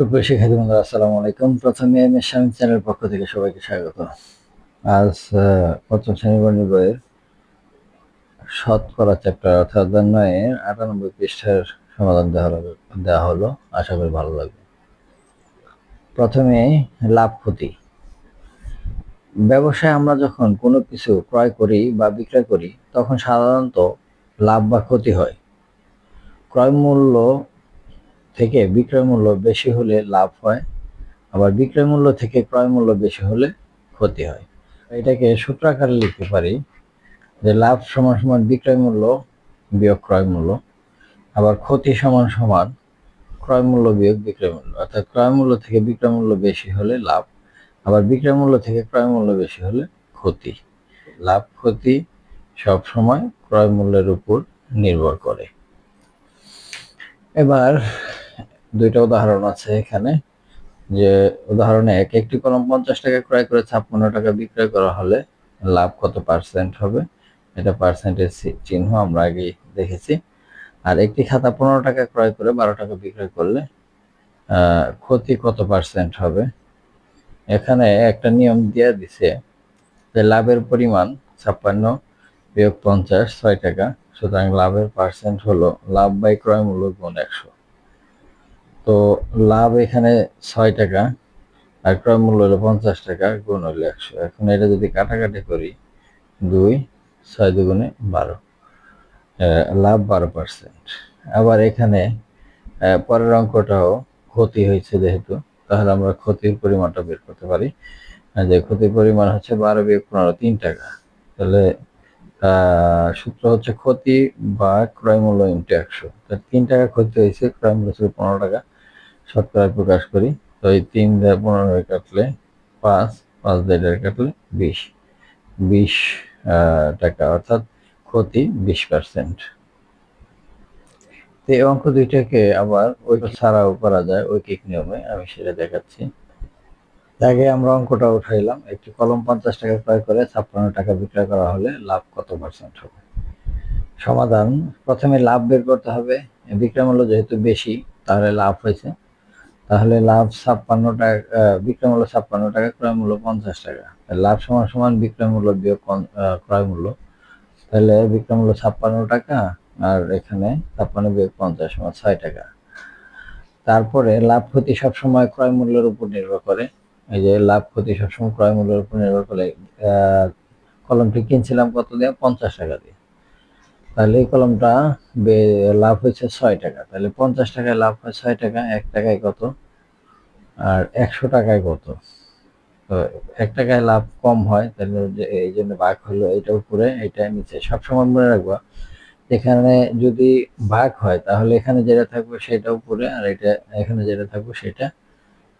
সুপ্রিয় শিক্ষার্থী বন্ধুরা, আসসালামু আলাইকুম। প্রথমে এস স্বামী চ্যানেল পক্ষ থেকে সবাইকে স্বাগত। আজ পঞ্চম বইয়ের শতকরা চ্যাপ্টার অর্থাৎ আটানব্বই পৃষ্ঠার সমাধান দেওয়া হলো দেওয়া হলো। আশা করি ভালো লাগবে। প্রথমে লাভ ক্ষতি। ব্যবসায় আমরা যখন কোনো কিছু ক্রয় করি বা বিক্রয় করি, তখন সাধারণত লাভ বা ক্ষতি হয়। ক্রয় মূল্য থেকে বিক্রয় মূল্য বেশি হলে লাভ হয়, আবার বিক্রয় মূল্য থেকে ক্রয় মূল্য বেশি হলে ক্ষতি হয়। এটাকে সূত্রাকারে লিখতে পারি যে লাভ সমান সমান বিক্রয় মূল্য বিয়োগ ক্রয় মূল্য, আবার ক্ষতি সমান সমান ক্রয় মূল্য বিয়োগ বিক্রয় মূল্য। অর্থাৎ ক্রয় মূল্য থেকে বিক্রয় মূল্য বেশি হলে লাভ, আবার বিক্রয় মূল্য থেকে ক্রয় মূল্য বেশি হলে ক্ষতি। লাভ, ক্ষতি সব সময় ক্রয় মূল্যের উপর নির্ভর করে। এবার দুইটা উদাহরণ আছে এখানে, যে উদাহরণে এক, একটি কলম পঞ্চাশ টাকা ক্রয় করে ছাপ্পান্ন টাকা বিক্রয় করা হলে লাভ কত পার্সেন্ট হবে? এটা পার্সেন্টেজ চিহ্ন আমরা আগে দেখেছি। আর একটি খাতা পনেরো টাকা ক্রয় করে বারো টাকা বিক্রয় করলে ক্ষতি কত পার্সেন্ট হবে? এখানে একটা নিয়ম দিয়ে দিছে যে লাভের পরিমাণ ছাপ্পান্ন বিয়োগ পঞ্চাশ ছয় টাকা, সুতরাং লাভের পার্সেন্ট হলো লাভ বাই ক্রয় মূল্য গুণ একশো। তো লাভ এখানে ছয় টাকা আর ক্রয় মূল্য হলো পঞ্চাশ টাকা, গুণ হলো একশো। এখন এটা যদি কাটাকাটি করি, দুই, ছয় দুগুণে বারো। লাভ বারো পার্সেন্ট। আবার এখানে পরের অঙ্কটাও ক্ষতি হয়েছে যেহেতু, তাহলে আমরা ক্ষতির পরিমাণটা বের করতে পারি। যে ক্ষতির পরিমাণ হচ্ছে বারো বিয়োগ পনেরো, তিন টাকা। তাহলে সূত্র হচ্ছে ক্ষতি বা ক্রয় মূল্য ইন্টু একশো। তিন টাকা ক্ষতি হয়েছে, ক্রয় মূল্য ছিল পনেরো টাকা। শতকরা প্রকাশ করি। তো এই তিন দিয়ে পনেরো কাটলে পাঁচ পাঁচ দিয়ে কাটলে বিশ। বিশ টাকা, অর্থাৎ ক্ষতি বিশ পার্সেন্ট তো এই অঙ্ক দুইটাকে আবার ওই ছাড়াও করা যায় ওই ঐকিক নিয়মে, আমি সেটা দেখাচ্ছি। আগে আমরা অঙ্কটা উঠাইলাম, একটি কলম পঞ্চাশ টাকা ক্রয় করে ছাপ্পান্ন টাকা বিক্রয় করা হলে লাভ কত পার্সেন্ট হবে? সমাধান, প্রথমে লাভ বের করতে হবে। বিক্রয় মূল্য যেহেতু বেশি, তাহলে লাভ হয়েছে। তাহলে লাভ ছাপ্পান্ন টাকা বিক্রয় মূল্য ছাপ্পান্ন টাকা, ক্রয় মূল্য পঞ্চাশ টাকা। লাভ সমান সমান বিক্রয় মূল্য বিয়োগ ক্রয় মূল্য। তাহলে বিক্রয় মূল্য ছাপ্পান্ন টাকা আর এখানে ছাপ্পান্ন বিয়োগ পঞ্চাশ সমান ছয় টাকা। তারপরে লাভ ক্ষতি সবসময় ক্রয় মূল্যের উপর নির্ভর করে। এই যে লাভ ক্ষতি সবসময় ক্রয় মূল্যের উপর নির্ভর করে কলমটি কিনছিলাম কত দিয়ে? পঞ্চাশ টাকা দিয়ে। তাহলে এই কলমটা লাভ হয়েছে ছয় টাকা। তাহলে পঞ্চাশ টাকায় লাভ হয় ছয় টাকা, এক টাকায় কত? আর একশো টাকায় কত? তো এক টাকায় লাভ কম হয়, তাহলে এই জন্য ভাগ হলো এটা উপরে এটা নিচে। সবসময় মনে রাখব, এখানে যদি ভাগ হয়, তাহলে এখানে যেটা থাকবে সেটা উপরে, আর এটা এখানে যেটা থাকবে সেটা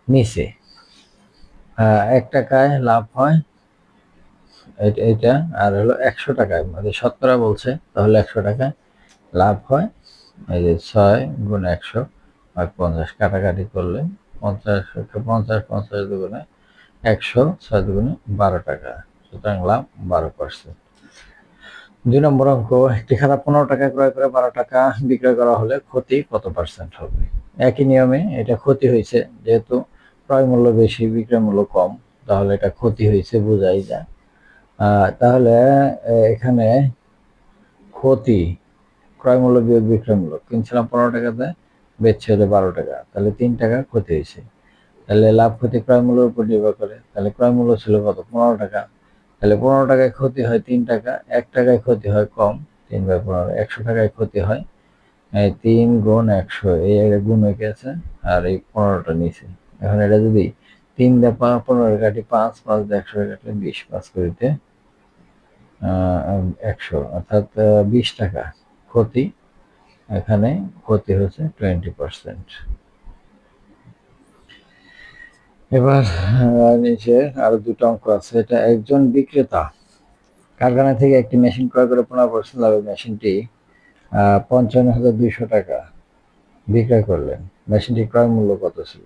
নিচে। এক টাকায় লাভ হয় এটা- আর হলো একশো টাকায় মানে শতকরা বলছে, তাহলে একশো টাকায় লাভ হয়। এই যে ছয় গুণ একশো আর পঞ্চাশ, কাটাকাটি করলে পঞ্চাশ পঞ্চাশ পঞ্চাশ দুগুণে একশো, ছয় দুগুণে বারো টাকা। সুতরাং লাভ বারো পার্সেন্ট দুই নম্বর অঙ্ক, একটি খাতা পনেরো টাকা ক্রয় করে বারো টাকা বিক্রয় করা হলে ক্ষতি কত পার্সেন্ট হবে? একই নিয়মে এটা ক্ষতি হয়েছে, যেহেতু ক্রয় মূল্য বেশি, বিক্রয় মূল্য কম, তাহলে এটা ক্ষতি হয়েছে, বোঝাই যায়। তাহলে এখানে ক্ষতি ক্রয় মূল্য বিয়োগ বিক্রয় মূল্য কিনছিলাম পনেরো টাকাতে, বেচছে হলে বারো টাকা, তাহলে তিন টাকা ক্ষতি হয়েছে। তাহলে লাভ ক্ষতি ক্রয় মূল্যের উপর নির্ভর করে, তাহলে ক্রয় মূল্য ছিল কত? পনেরো টাকা। তাহলে পনেরো টাকায় ক্ষতি হয় তিন টাকা, এক টাকায় ক্ষতি হয় কম, তিন বাই পনেরো, একশো টাকায় ক্ষতি হয় তিন গুণ একশো, এই একটা গুণ হয়ে গেছে, আর এই পনেরোটা নিচে এখন এটা যদি তিন দিয়ে পনেরো কাটি পাঁচ পাঁচ দিয়ে একশো কাটলে বিশ, পাঁচ করিতে একশো, অর্থাৎ বিশ টাকা ক্ষতি। এখানে ক্ষতি হচ্ছে টোয়েন্টি পার্সেন্ট। এবার নিচে আরও দুটো অঙ্ক আছে। এটা একজন বিক্রেতা, কারখানা থেকে একটি মেশিন ক্রয় করে পনেরো পার্সেন্ট লাভে মেশিনটি পঞ্চান্ন হাজার দুইশো টাকা বিক্রয় করলেন। মেশিনটি ক্রয় মূল্য কত ছিল?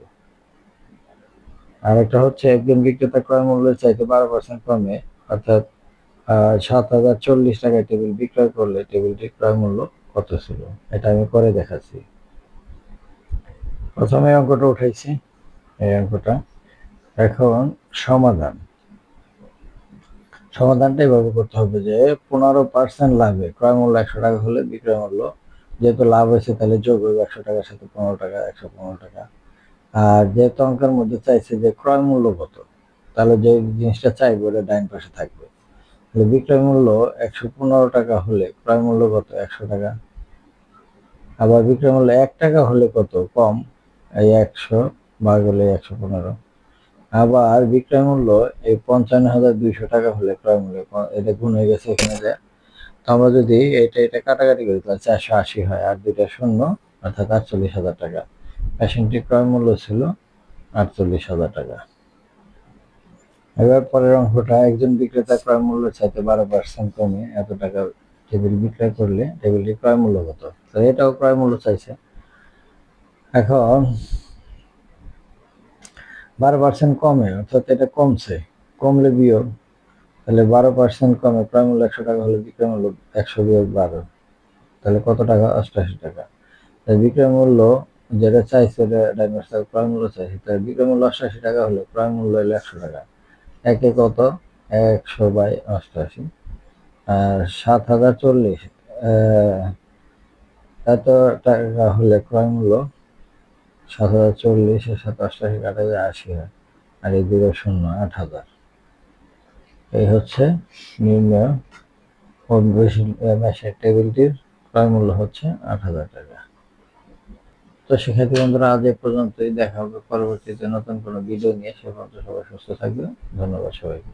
আর একটা হচ্ছে, একজন বিক্রেতা ক্রয় মূল্যের চাইতে বারো পার্সেন্ট কমে, অর্থাৎ সাত হাজার চল্লিশ টাকায় টেবিল বিক্রয় করলে টেবিলটির ক্রয় মূল্য কত ছিল? এটা আমি করে দেখাচ্ছি। প্রথমে অঙ্কটা উঠাইছি। এই অঙ্কটা। এখন সমাধান। সমাধানটা এভাবে করতে হবে যে পনেরো পার্সেন্ট লাভে ক্রয় মূল্য একশো টাকা হলে বিক্রয় মূল্য, যেহেতু লাভ হয়েছে তাহলে যোগ হবে একশো টাকার সাথে পনেরো টাকা, একশো পনেরো টাকা। আর যেহেতু অঙ্কের মধ্যে চাইছে যে ক্রয় মূল্য কত, তাহলে যে জিনিসটা চাইবে ওটা ডাইন পাশে থাকবে। বিক্রয় মূল্য একশো পনেরো টাকা হলে ক্রয় মূল্য কত? একশো টাকা। আবার বিক্রয় মূল্য এক টাকা হলে কত? কম। এই একশো ভাগ হলে একশো পনেরো। আবার বিক্রয় মূল্য এই পঞ্চান্ন হাজার দুইশো টাকা হলে ক্রয় মূল্য এটা গুণ হয়ে গেছে এখানে যে, তো আমরা যদি এটা এটা কাটাকাটি করি, তাহলে চারশো আশি হয়। আর দুইটা শূন্য, অর্থাৎ আটচল্লিশ হাজার টাকা। মেশিনটির ক্রয় মূল্য ছিল আটচল্লিশ হাজার টাকা। এবার পরের অংশটা একজন বিক্রেতা ক্রয় মূল্য চাইতে বারো পার্সেন্ট কমে এত টাকা টেবিল বিক্রয় করলে টেবিলটি ক্রয় মূল্য কত? তো এটাও ক্রয় মূল্য চাইছে। এখন বারো পার্সেন্ট কমে, অর্থাৎ এটা কমছে। কমলে বিয়োগ, তাহলে বারো পার্সেন্ট কমে, ক্রয় মূল্য একশো টাকা হলে বিক্রয় মূল্য একশো বিয়োগ বারো। তাহলে কত টাকা? অষ্টাশি টাকা। তাই বিক্রয় মূল্য যেটা চাইছে, এটা ক্রয় মূল্য চাইছে তাই বিক্রয় মূল্য অষ্টাশি টাকা হলে ক্রয় মূল্য হলো একশো টাকা। একে কত? একশো বাই অষ্টাশি। আর সাত হাজার চল্লিশ এত টাকা হলে ক্রয় মূল্য সাত হাজার চল্লিশ সাত অষ্টাশি কাটা যায় আশি হয়, আর এই দুটো শূন্য, আট হাজার। এই হচ্ছে নির্ণয় মেশিন টেবিলটির ক্রয় মূল্য হচ্ছে আট হাজার টাকা। তো সেক্ষেত্রে বন্ধুরা, আজ এ পর্যন্তই। দেখা হবে পরবর্তীতে নতুন কোনো ভিডিও নিয়ে। সে পর্যন্ত সবাই সুস্থ থাকবে ধন্যবাদ সবাইকে।